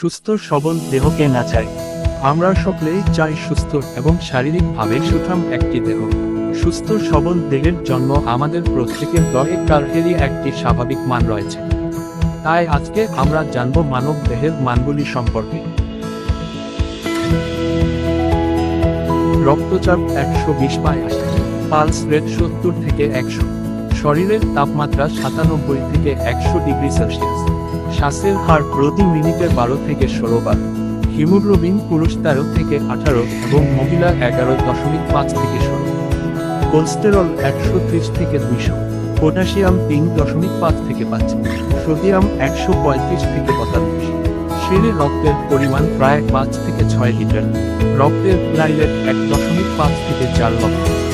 সুস্থ সবল দেহকে না চাই। আমরা সকলেই চাই সুস্থ এবং শারীরিকভাবে সুঠাম একটি দেহ। সুস্থ সবল দেহের জন্য আমাদের প্রত্যেকের দরকারেরই একটি স্বাভাবিক মান রয়েছে। তাই আজকে আমরা জানব মানব দেহের মানগুলি সম্পর্কে। রক্তচাপ একশো বিশ পায় পালস রেট সত্তর থেকে একশো। শরীরের তাপমাত্রা সাতানব্বই থেকে একশো ডিগ্রি সেলসিয়াস। শ্বাসের হার প্রতি মিনিটে বারো থেকে ষোলো বার। হিমোগ্লোবিন পুরুষ তেরো থেকে আঠারো এবং মহিলা এগারো দশমিক পাঁচ থেকে ষোলো। কোলেস্টেরল একশো ত্রিশ থেকে দুইশো। পটাশিয়াম তিন দশমিক পাঁচ থেকে পাঁচ। সোডিয়াম একশো পঁয়ত্রিশ থেকে পঁয়তাল্লিশ। শরীরে রক্তের পরিমাণ প্রায় পাঁচ থেকে ছয় লিটার। রক্তের প্লাইলেট এক দশমিক পাঁচ থেকে চার লক্ষ।